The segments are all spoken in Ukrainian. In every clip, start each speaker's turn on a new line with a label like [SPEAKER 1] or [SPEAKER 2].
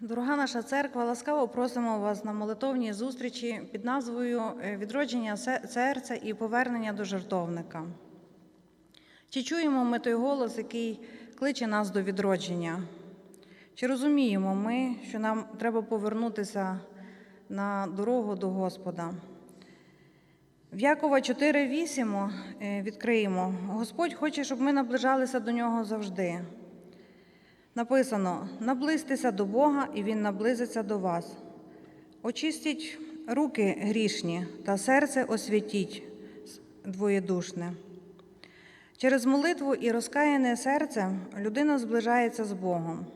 [SPEAKER 1] Дорога наша церква, ласкаво просимо вас на молитовній зустрічі під назвою е, Відродження серця і повернення до жертовника. Чи чуємо ми той голос, який кличе нас до відродження? Чи розуміємо ми, що нам треба повернутися на дорогу до Господа? В Якова 4.8 е, відкриємо. Господь хоче, щоб ми наближалися до нього завжди. Написано: наблизьтеся до Бога, і Він наблизиться до вас. Очистіть руки грішні та серце освятіть двоєдушне. Через молитву і розкаяне серце людина зближається з Богом.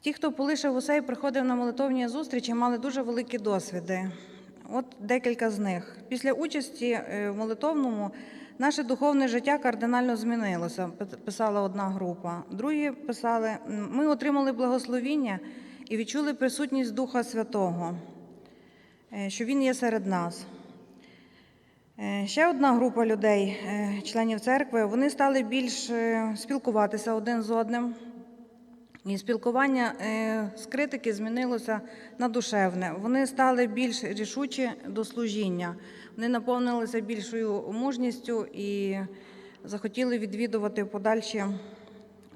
[SPEAKER 1] Ті, хто полишив усе і приходив на молитовні зустрічі, мали дуже великі досвіди. От декілька з них. Після участі е, в молитовному наше духовне життя кардинально змінилося, писала одна група. Другі писали: ми отримали благословіння і відчули присутність Духа Святого, е, що Він є серед нас. Е, Ще одна група людей, е, членів церкви, вони стали більш спілкуватися один з одним. І спілкування е, з критики змінилося на душевне. Вони стали більш рішучі до служіння. Вони наповнилися більшою мужністю і захотіли відвідувати подальші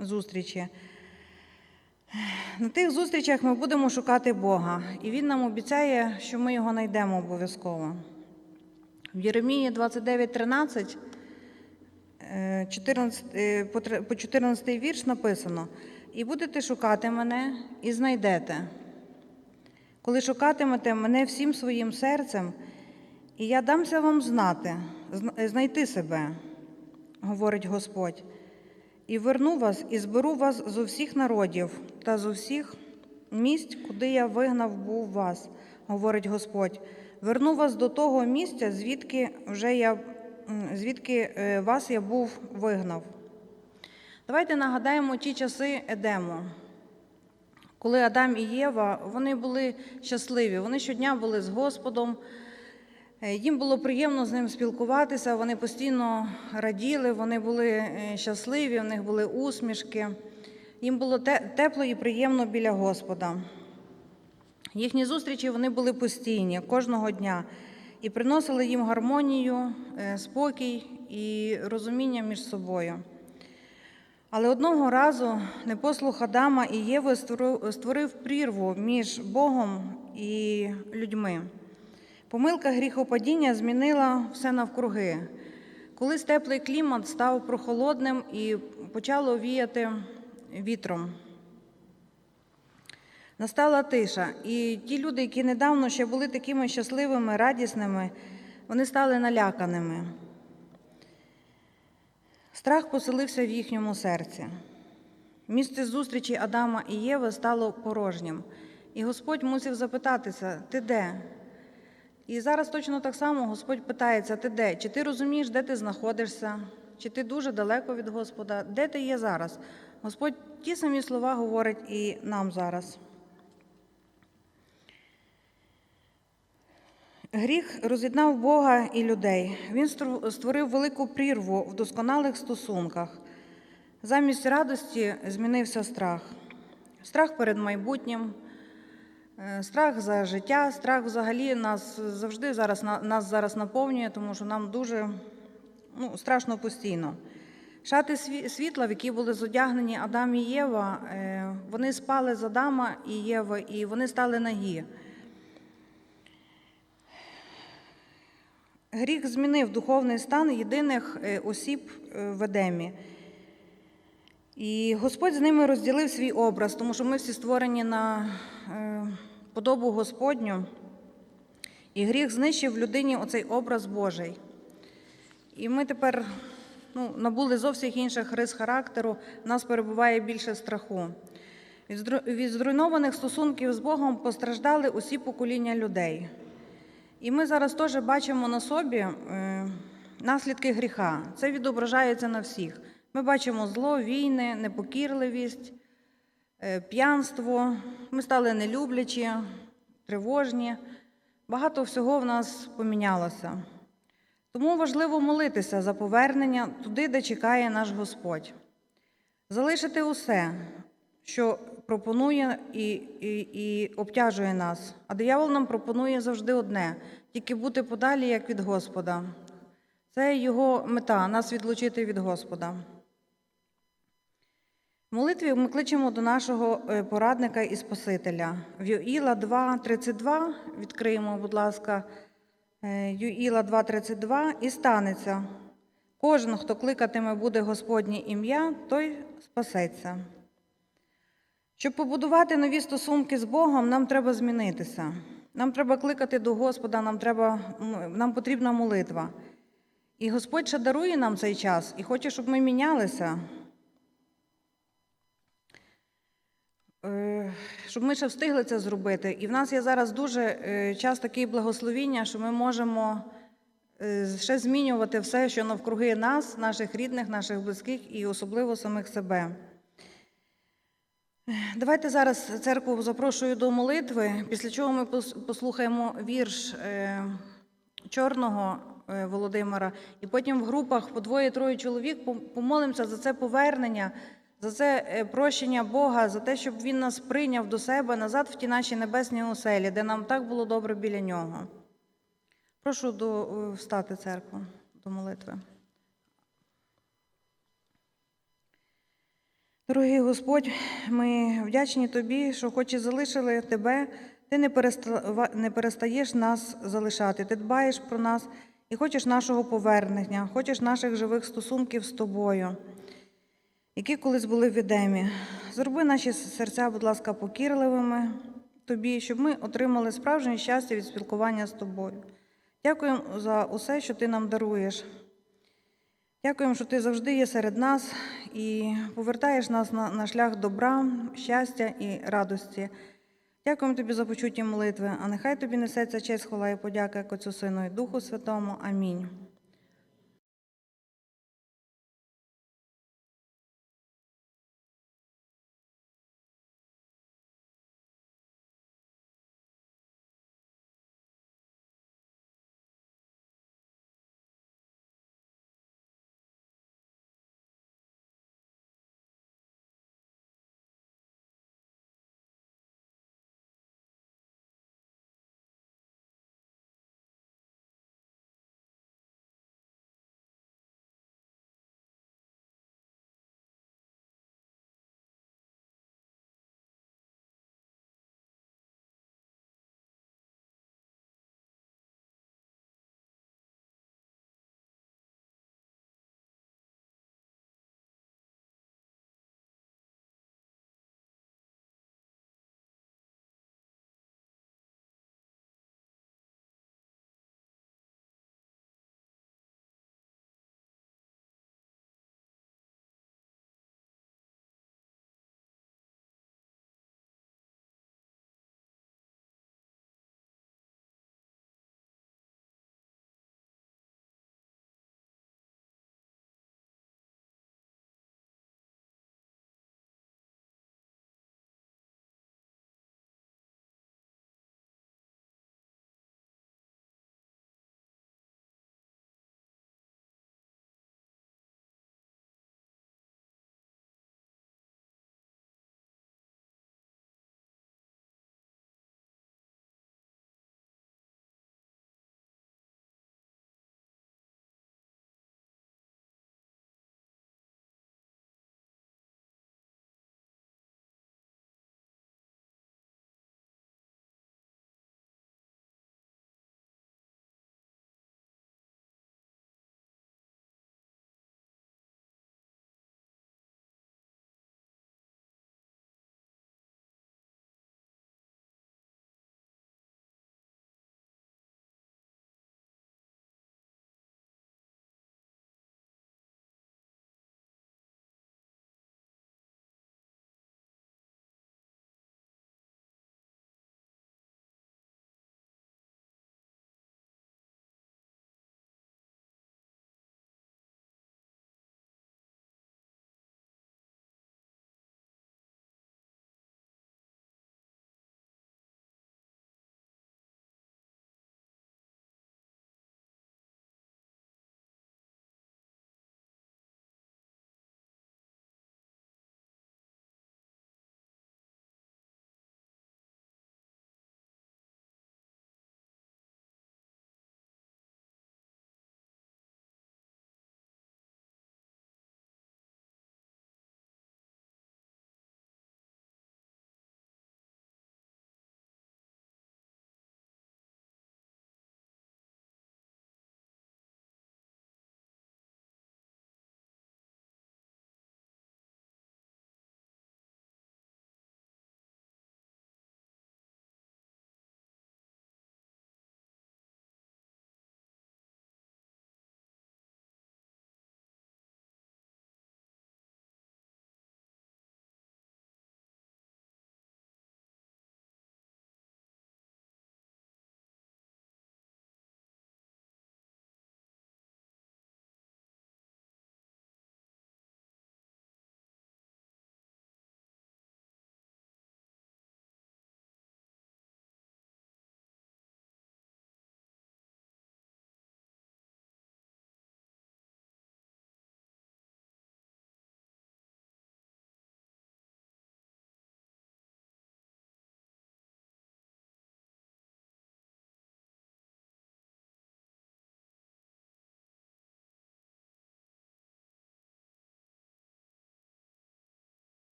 [SPEAKER 1] зустрічі. На тих зустрічах ми будемо шукати Бога, і Він нам обіцяє, що ми його знайдемо обов'язково. В Єремії 29.13 Е, 14, е, по 14 вірш написано: І будете шукати мене і знайдете. Коли шукатимете мене всім своїм серцем, і я дамся вам знати, знайти себе, говорить Господь, і верну вас, і зберу вас з усіх народів та з усіх місць, куди я вигнав був вас, говорить Господь. Верну вас до того місця, звідки вже я звідки е, вас я був вигнав. Давайте нагадаємо ті часи Едему, коли Адам і Єва вони були щасливі. Вони щодня були з Господом. Е, Їм було приємно з ним спілкуватися, вони постійно раділи, вони були е, щасливі, у них були усмішки. Їм було тепло і приємно біля Господа. Їхні зустрічі вони були постійні кожного дня і приносили їм гармонію, е, спокій і розуміння між собою. Але одного разу непослух Адама і Єви створив- прірву між Богом і людьми. Помилка гріхопадіння змінила все навкруги. Колись теплий клімат став прохолодним і почало віяти вітром. Настала тиша, і ті люди, які недавно ще були такими щасливими, радісними, вони стали наляканими. Страх поселився в їхньому серці. Місце зустрічі Адама і Єви стало порожнім, і Господь мусив запитатися: ти де? І зараз точно так само Господь питається: ти де? Чи ти розумієш, де ти знаходишся? Чи ти дуже далеко від Господа? Де ти є зараз? Господь ті самі слова говорить і нам зараз. Гріх роз'єднав Бога і людей. Він створив велику прірву в досконалих стосунках. Замість радості змінився страх. Страх перед майбутнім, е, страх за життя, страх взагалі нас завжди зараз нас зараз наповнює, тому що нам дуже ну, страшно постійно. Шати світла, в які були зодягнені Адам і Єва, е, вони спали з Адама і Єви, і вони стали нагі. Гріх змінив духовний стан єдиних е, осіб е, в Едемі. І Господь з ними розділив свій образ, тому що ми всі створені на е, подобу Господню. І гріх знищив в людині оцей образ Божий. І ми тепер ну, набули зовсім інших рис характеру, в нас перебуває більше страху. Від зруйнованих стосунків з Богом постраждали усі покоління людей. І ми зараз теж бачимо на собі е, наслідки гріха. Це відображається на всіх. Ми бачимо зло, війни, непокірливість, е, п'янство. Ми стали нелюблячі, тривожні. Багато всього в нас помінялося. Тому важливо молитися за повернення туди, де чекає наш Господь. залишити усе, що пропонує і, і, і обтяжує нас. А диявол нам пропонує завжди одне тільки бути подалі, як від Господа. Це його мета нас відлучити від Господа. В молитві ми кличемо до нашого е, порадника і Спасителя. В Йоїла 2,32 відкриємо, будь ласка, е, Йоїла 2,32 і станеться. Кожен, хто кликатиме буде Господнє ім'я, той спасеться. Щоб побудувати нові стосунки з Богом, нам треба змінитися. Нам треба кликати до Господа, нам, треба, нам потрібна молитва. І Господь ще дарує нам цей час і хоче, щоб ми мінялися. Е, Щоб ми ще встигли це зробити. І в нас є зараз дуже е, час такий благословіння, що ми можемо е, ще змінювати все, що навкруги нас, наших рідних, наших близьких і особливо самих себе. Давайте зараз церкву запрошую до молитви, після чого ми послухаємо вірш е, Чорного е, Володимира, і потім в групах по двоє-троє чоловік помолимося за це повернення, за це е, прощення Бога, за те, щоб Він нас прийняв до себе назад в ті наші небесні оселі, де нам так було добре біля нього. Прошу до, встати церкву до молитви. Дорогий Господь, ми вдячні Тобі, що хоч і залишили Тебе, Ти не, перестаєш нас залишати. Ти дбаєш про нас і хочеш нашого повернення, хочеш наших живих стосунків з Тобою, які колись були в Едемі. Зроби наші серця, будь ласка, покірливими Тобі, щоб ми отримали справжнє щастя від спілкування з Тобою. Дякуємо за усе, що Ти нам даруєш. Дякуємо, що ти завжди є серед нас і повертаєш нас на, на шлях добра, щастя і радості. Дякуємо тобі за почуті молитви, а нехай тобі несеться честь, хвала і подяка як Отцю Сину і Духу Святому. Амінь.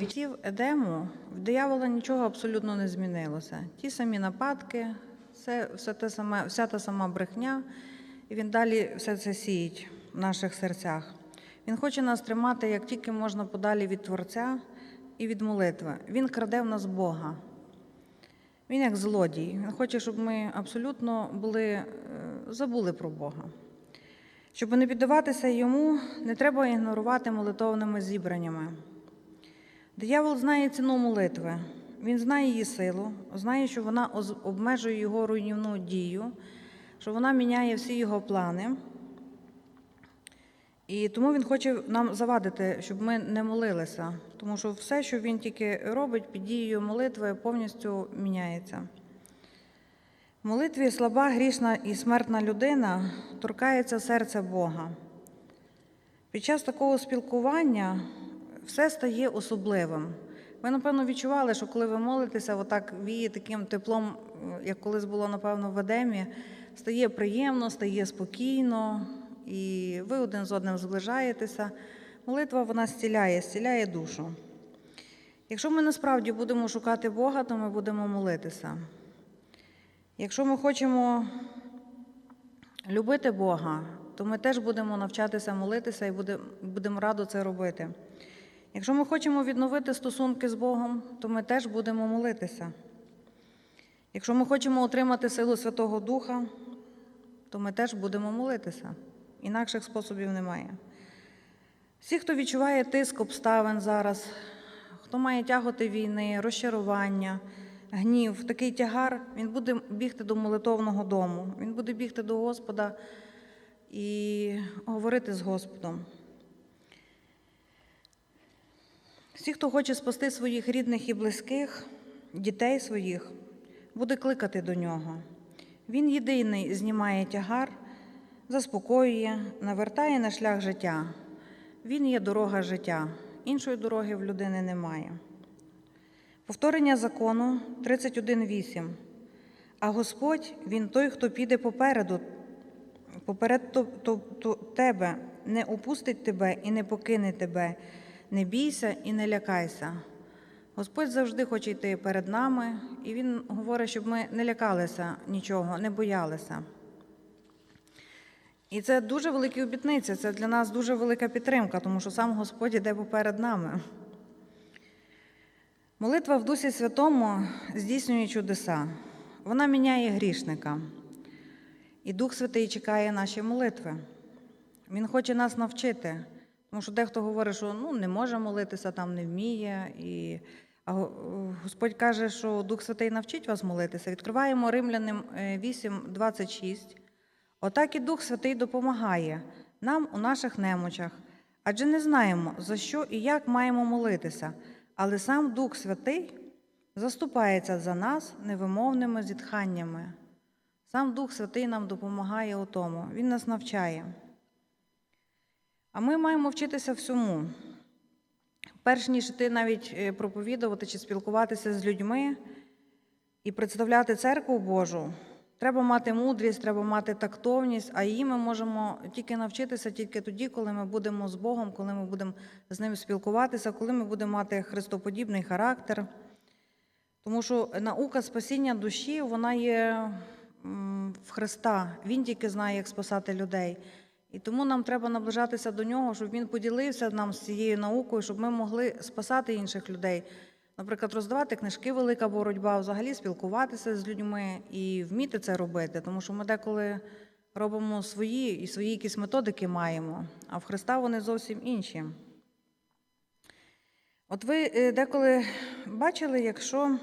[SPEAKER 1] Від Едему в диявола нічого абсолютно не змінилося. Ті самі нападки, все, все те саме, вся та сама брехня, і він далі все це сіють в наших серцях. Він хоче нас тримати як тільки можна подалі від Творця і від молитви. Він краде в нас Бога. Він як злодій. Він хоче, щоб ми абсолютно були, е, забули про Бога. Щоб не піддаватися йому, не треба ігнорувати молитовними зібраннями. Диявол знає ціну молитви, він знає її силу, знає, що вона обмежує його руйнівну дію, що вона міняє всі його плани. І тому він хоче нам завадити, щоб ми не молилися, тому що все, що він тільки робить під дією молитви, повністю міняється. В молитві слаба, грішна і смертна людина торкається серця Бога. Під час такого спілкування все стає особливим. Ви, напевно, відчували, що коли ви молитеся, отак віє таким теплом, е, як колись було, напевно, в Едемі, стає приємно, стає спокійно, і ви один з одним зближаєтеся. Молитва вона зціляє, зціляє душу. Якщо ми насправді будемо шукати Бога, то ми будемо молитися. Якщо ми хочемо любити Бога, то ми теж будемо навчатися молитися і будемо радо це робити. Якщо ми хочемо відновити стосунки з Богом, то ми теж будемо молитися. Якщо ми хочемо отримати силу Святого Духа, то ми теж будемо молитися. Інакших способів немає. Всі, хто відчуває тиск обставин зараз, хто має тяготи війни, розчарування, гнів, такий тягар, він буде бігти до молитовного дому, він буде бігти до Господа і говорити з Господом. Всі, хто хоче спасти своїх рідних і близьких, дітей своїх, буде кликати до нього. Він єдиний знімає тягар, заспокоює, навертає на шлях життя. Він є дорога життя. Іншої дороги в людини немає. Повторення закону 31.8. А Господь Він той, хто піде попереду, поперед тебе, не опустить тебе і не покине тебе. Не бійся і не лякайся. Господь завжди хоче йти перед нами, і Він говорить, щоб ми не лякалися нічого, не боялися. І це дуже великі обітниці, це для нас дуже велика підтримка, тому що сам Господь іде поперед нами. Молитва в Дусі Святому здійснює чудеса. Вона міняє грішника. І Дух Святий чекає наші молитви. Він хоче нас навчити. Тому що дехто говорить, що ну, не може молитися, там не вміє. І... А Господь каже, що Дух Святий навчить вас молитися. Відкриваємо Римлянам е, 8, 26. Отак і Дух Святий допомагає нам у наших немочах, адже не знаємо, за що і як маємо молитися, але сам Дух Святий заступається за нас невимовними зітханнями. Сам Дух Святий нам допомагає у тому, Він нас навчає. А ми маємо вчитися всьому. Перш ніж ти навіть е, проповідувати чи спілкуватися з людьми і представляти церкву Божу, треба мати мудрість, треба мати тактовність, а її ми можемо тільки навчитися тільки тоді, коли ми будемо з Богом, коли ми будемо з ним спілкуватися, коли ми будемо мати христоподібний характер. Тому що наука спасіння душі, вона є в Христа. Він тільки знає, як спасати людей. І тому нам треба наближатися до нього, щоб він поділився нам з цією наукою, щоб ми могли спасати інших людей. Наприклад, роздавати книжки Велика боротьба, взагалі спілкуватися з людьми і вміти це робити, тому що ми деколи робимо свої і свої якісь методики маємо, а в Христа вони зовсім інші. От ви е, деколи бачили, якщо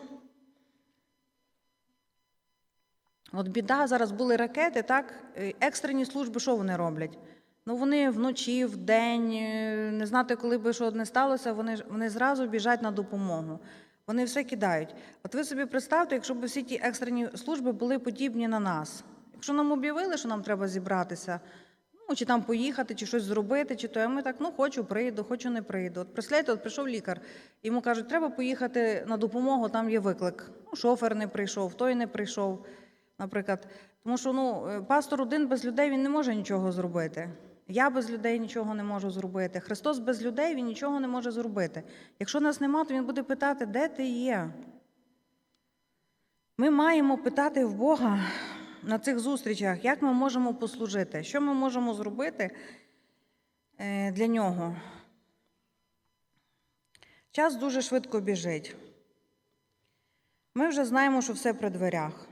[SPEAKER 1] от біда, зараз були ракети, так? е, Екстрені служби, що вони роблять? Ну, вони вночі, вдень, е, не знати, коли би що не сталося, вони, вони зразу біжать на допомогу. Вони все кидають. От ви собі представте, якщо б всі ті екстрені служби були подібні на нас. Якщо нам об'явили, що нам треба зібратися, ну, чи там поїхати, чи щось зробити, чи то, а ми так, ну хочу, прийду, хочу, не прийду. От представляєте, от прийшов лікар, йому кажуть, треба поїхати на допомогу, там є виклик. Ну, шофер не прийшов, той не прийшов, наприклад. Тому що ну, е, пастор один без людей він не може нічого зробити. Я без людей нічого не можу зробити. Христос без людей він нічого не може зробити. Якщо нас нема, то Він буде питати, де ти є? Ми маємо питати в Бога на цих зустрічах, як ми можемо послужити, що ми можемо зробити е, для нього. Час дуже швидко біжить. Ми вже знаємо, що все при дверях,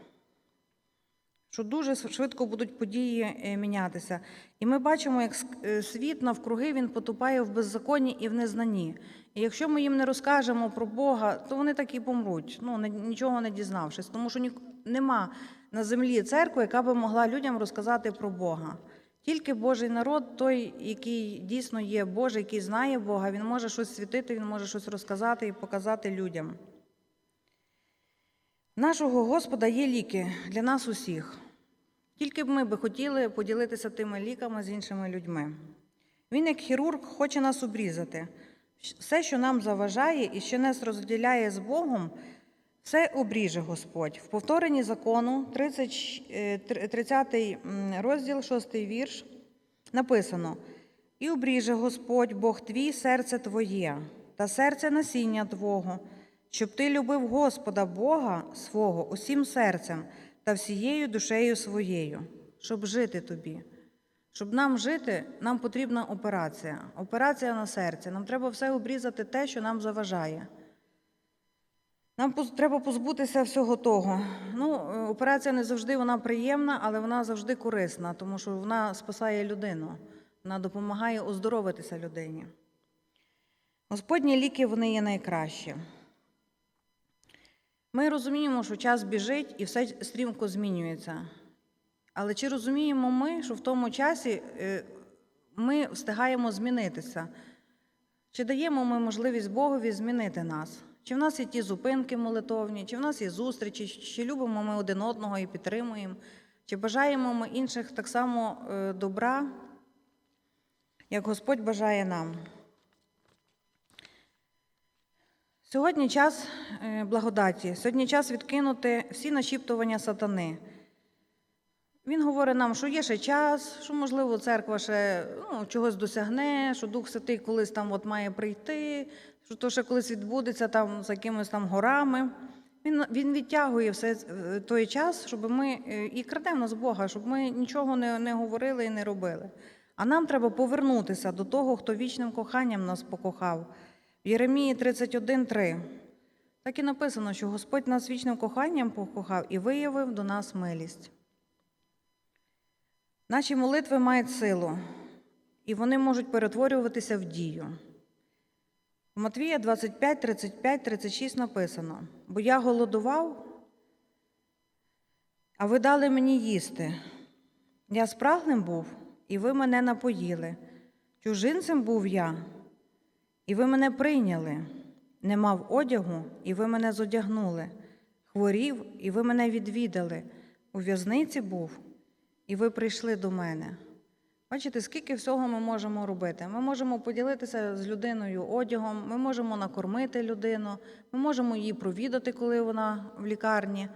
[SPEAKER 1] що дуже швидко будуть події е, мінятися. І ми бачимо, як е, світ навкруги він потупає в беззаконні і в незнанні. І якщо ми їм не розкажемо про Бога, то вони так і помруть, ну, нічого не дізнавшись, тому що нема на землі церкви, яка би могла людям розказати про Бога. Тільки Божий народ, той, який дійсно є Божий, який знає Бога, він може щось світити, він може щось розказати і показати людям. Нашого Господа є ліки для нас усіх. Тільки б ми би хотіли поділитися тими ліками з іншими людьми. Він, як хірург, хоче нас обрізати. Все, що нам заважає і що нас розділяє з Богом, все обріже Господь. В повторенні закону, 30, е, 30 розділ, 6 вірш, написано: І обріже Господь Бог твій серце твоє та серце насіння Твого, щоб ти любив Господа Бога свого усім серцем та всією душею своєю, щоб жити тобі. Щоб нам жити, нам потрібна операція. Операція на серце. Нам треба все обрізати те, що нам заважає. Нам треба позбутися всього того. Ну, е, операція не завжди вона приємна, але вона завжди корисна, тому що вона спасає людину, вона допомагає оздоровитися людині. Господні ліки вони є найкращі. Ми розуміємо, що час біжить і все стрімко змінюється. Але чи розуміємо ми, що в тому часі е, ми встигаємо змінитися? Чи даємо ми можливість Богові змінити нас? Чи в нас є ті зупинки молитовні, чи в нас є зустрічі, чи любимо ми один одного і підтримуємо, чи бажаємо ми інших так само е, добра, як Господь бажає нам? Сьогодні час е, благодаті, сьогодні час відкинути всі нашіптування сатани. Він говорить нам, що є ще час, що, можливо, церква ще ну, чогось досягне, що Дух Святий колись там от має прийти, що то ще колись відбудеться там за якимись там горами. Він, він відтягує все е, той час, щоб ми е, і крадемо нас Бога, щоб ми нічого не, не говорили і не робили. А нам треба повернутися до того, хто вічним коханням нас покохав. Єремії 31.3. Так і написано, що Господь нас вічним коханням покохав і виявив до нас милість. Наші молитви мають силу, і вони можуть перетворюватися в дію. У Матвія 25, 35, 36 написано: Бо я голодував, а ви дали мені їсти. Я спраглим був, і ви мене напоїли. Чужинцем був я, і ви мене прийняли. Не мав одягу, і ви мене зодягнули. Хворів, і ви мене відвідали. У в'язниці був, і ви прийшли до мене. Бачите, скільки всього ми можемо робити? Ми можемо поділитися з людиною одягом, ми можемо накормити людину, ми можемо її провідати, коли вона в лікарні,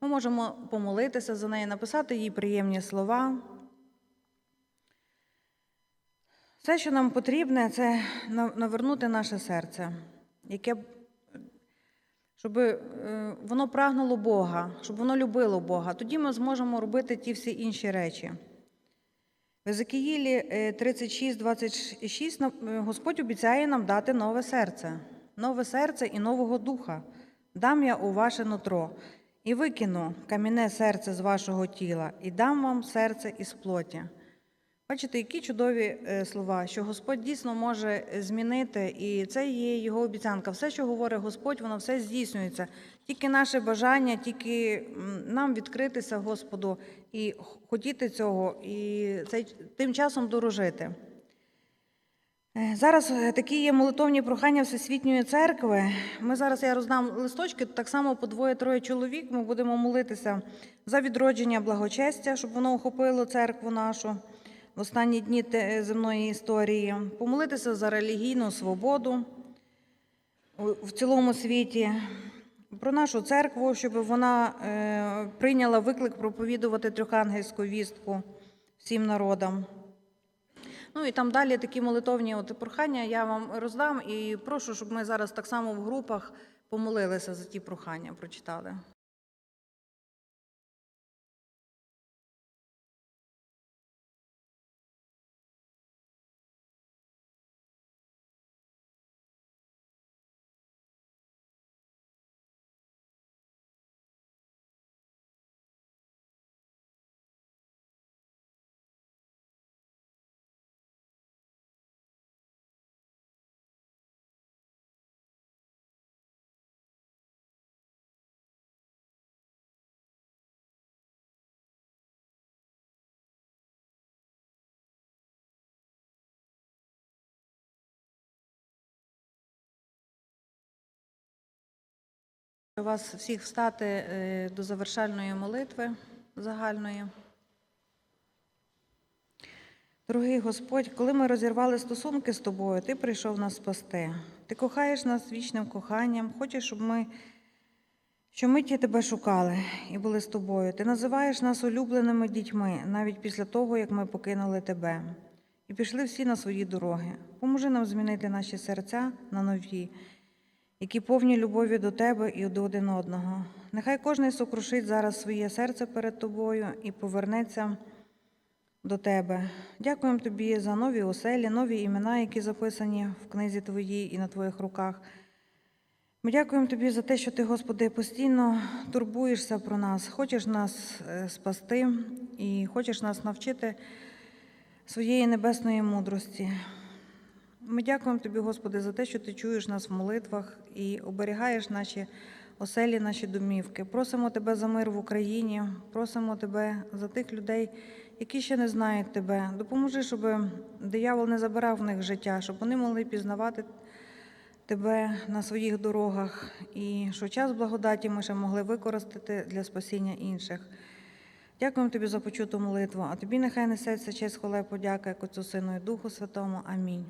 [SPEAKER 1] ми можемо помолитися за неї, написати їй приємні слова. Все, що нам потрібне, це навернути наше серце, яке щоб е, воно прагнуло Бога, щоб воно любило Бога. Тоді ми зможемо робити ті всі інші речі. В Езекіїлі 36, 26 е, Господь обіцяє нам дати нове серце, нове серце і нового духа. Дам я у ваше нутро, і викину кам'яне серце з вашого тіла, і дам вам серце із плоті. Бачите, які чудові е, слова, що Господь дійсно може змінити, і це є його обіцянка. Все, що говорить Господь, воно все здійснюється. Тільки наше бажання, тільки нам відкритися Господу і хотіти цього, і цей, тим часом дорожити. Е, Зараз е, такі є молитовні прохання Всесвітньої церкви. Ми зараз я роздам листочки, так само по двоє-троє чоловік. Ми будемо молитися за відродження благочестя, щоб воно охопило церкву нашу в останні дні земної історії, помолитися за релігійну свободу в цілому світі, про нашу церкву, щоб вона е, прийняла виклик проповідувати трьохангельську вістку всім народам. Ну і там далі такі молитовні от прохання я вам роздам і прошу, щоб ми зараз так само в групах помолилися за ті прохання, прочитали. Вас всіх встати е, до завершальної молитви загальної. Дорогий Господь, коли ми розірвали стосунки з тобою, ти прийшов нас спасти. Ти кохаєш нас вічним коханням, хочеш, щоб ми щомиті тебе шукали і були з тобою. Ти називаєш нас улюбленими дітьми, навіть після того, як ми покинули тебе. І пішли всі на свої дороги. Поможи нам змінити наші серця на нові, які повні любові до тебе і до один одного. Нехай кожен сокрушить зараз своє серце перед тобою і повернеться до тебе. Дякуємо тобі за нові оселі, нові імена, які записані в книзі твоїй і на твоїх руках. Ми дякуємо тобі за те, що ти, Господи, постійно турбуєшся про нас, хочеш нас е, спасти і хочеш нас навчити своєї небесної мудрості. Ми дякуємо тобі, Господи, за те, що ти чуєш нас в молитвах і оберігаєш наші оселі, наші домівки. Просимо тебе за мир в Україні, просимо тебе за тих людей, які ще не знають тебе. Допоможи, щоб диявол не забирав в них життя, щоб вони могли пізнавати тебе на своїх дорогах, і що час благодаті ми ще могли використати для спасіння інших. Дякуємо тобі за почуту молитву, а тобі нехай несеться честь, хвала подяка, як Отцю Сину і Духу Святому. Амінь.